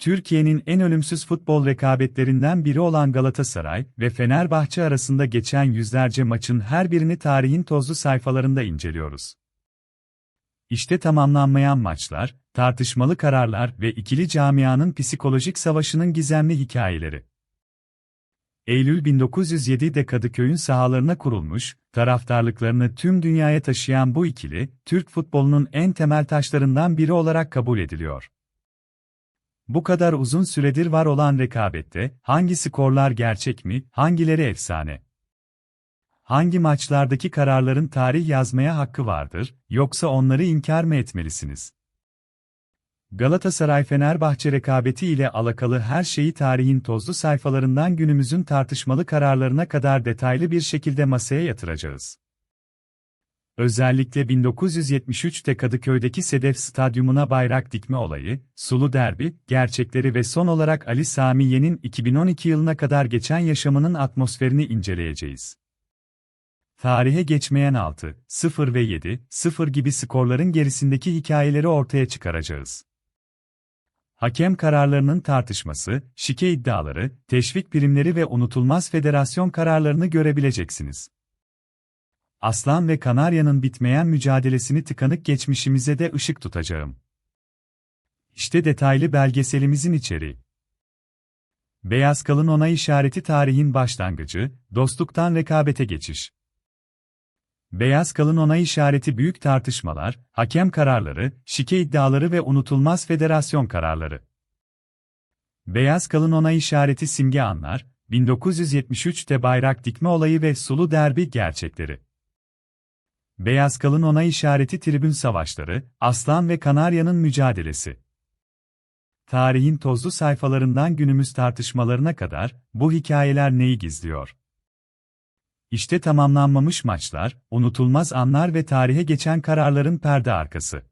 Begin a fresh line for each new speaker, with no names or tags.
Türkiye'nin en ölümsüz futbol rekabetlerinden biri olan Galatasaray ve Fenerbahçe arasında geçen yüzlerce maçın her birini tarihin tozlu sayfalarında inceliyoruz. İşte tamamlanmayan maçlar, tartışmalı kararlar ve ikili camianın psikolojik savaşının gizemli hikayeleri. Eylül 1907'de Kadıköy'ün sahalarına kurulmuş, taraftarlıklarını tüm dünyaya taşıyan bu ikili, Türk futbolunun en temel taşlarından biri olarak kabul ediliyor. Bu kadar uzun süredir var olan rekabette, hangi skorlar gerçek mi, hangileri efsane? Hangi maçlardaki kararların tarih yazmaya hakkı vardır, yoksa onları inkar mı etmelisiniz? Galatasaray-Fenerbahçe rekabeti ile alakalı her şeyi tarihin tozlu sayfalarından günümüzün tartışmalı kararlarına kadar detaylı bir şekilde masaya yatıracağız. Özellikle 1973'te Kadıköy'deki Sedef Stadyumuna bayrak dikme olayı, sulu derbi, gerçekleri ve son olarak Ali Sami Yen'in 2012 yılına kadar geçen yaşamının atmosferini inceleyeceğiz. Tarihe geçmeyen 6, 0 ve 7, 0 gibi skorların gerisindeki hikayeleri ortaya çıkaracağız. Hakem kararlarının tartışması, şike iddiaları, teşvik primleri ve unutulmaz federasyon kararlarını görebileceksiniz. Aslan ve Kanarya'nın bitmeyen mücadelesini tıkanık geçmişimize de ışık tutacağım. İşte detaylı belgeselimizin içeriği. Beyaz kalın onay işareti tarihin başlangıcı, dostluktan rekabete geçiş. Beyaz kalın onay işareti büyük tartışmalar, hakem kararları, şike iddiaları ve unutulmaz federasyon kararları. Beyaz kalın onay işareti simge anlar, 1973'te bayrak dikme olayı ve sulu derbi gerçekleri. Beyaz kalın onay işareti tribün savaşları, Aslan ve Kanarya'nın mücadelesi. Tarihin tozlu sayfalarından günümüz tartışmalarına kadar, bu hikayeler neyi gizliyor? İşte tamamlanmamış maçlar, unutulmaz anlar ve tarihe geçen kararların perde arkası.